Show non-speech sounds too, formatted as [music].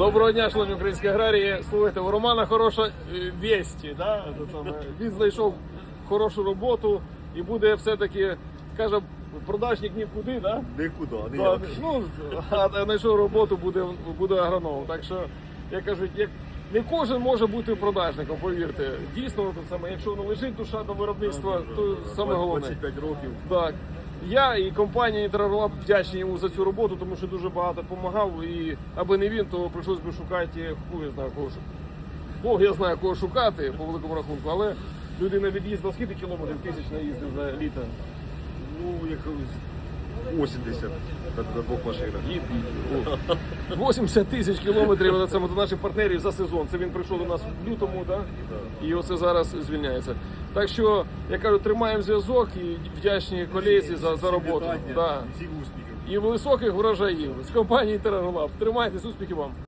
Доброго дня, шановні українські аграрії. Слухайте, у Романа хороша е, вісті. Да? Він знайшов хорошу роботу і буде все-таки, каже, продажник нікуди, да? Нікуди, Да, ну, а знайшов роботу, буде, буде агроном. Так що, як кажуть, як не кожен може бути продажником, повірте. Дійсно, це саме, якщо не лежить душа до виробництва, то саме головне. 25 років. Так. Я і компанія Інтерлаб вдячні йому за цю роботу, тому що дуже багато допомагав. І аби не він, то прийшлось би шукати, хуй я знаю кого шукати. Бог я знаю, кого шукати по великому рахунку, але людина від'їздила скільки кілометрів тисяч наїздив за літо. Ну, якось 80 на, двох машинах. 80 [laughs] тисяч кілометрів це до наших партнерів за сезон. Це він прийшов до нас в лютому, да? і оце зараз звільняється. Так що, я кажу, тримаємо зв'язок і вдячні колезі за, за роботу. Да. І високих врожаїв з компанії Терролаб. Тримайтесь, успіхів вам!